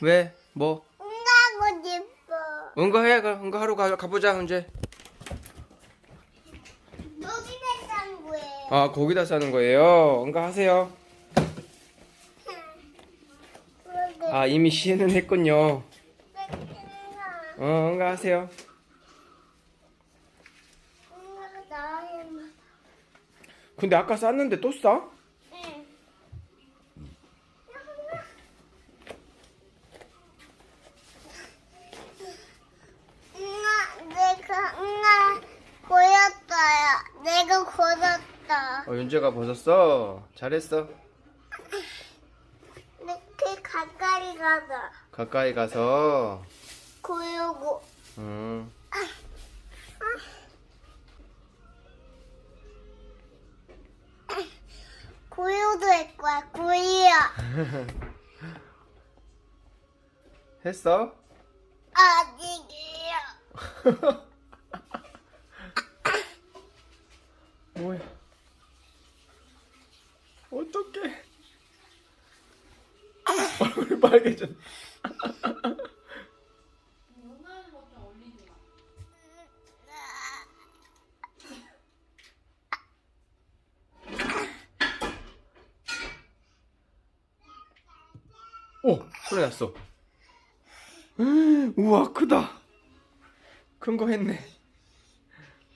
왜? 뭐? 응가고 싶어. 응가해. 그럼 응가하러 가, 가보자 이제. 여기에 싼 거예요. 아 거기다 싸는 거예요. 응가하세요. 그런데 아 이미 시는 했군요. 어 응가하세요. 응가가 나와야 근데 아까 쌌는데 또 싸? 응. 응아, 내가 응아 보였어요. 내가 걸었다. 어 윤재가 벗었어. 잘했어. 이렇게 가까이 가서 가까이 가서. 고요고. 음. 고요도 할 거야. 고요. 했어? 아직이요. 뭐야? 어떡해? 얼굴이 빨개졌. 오 소리 났어. 우와 크다. 큰 거 했네.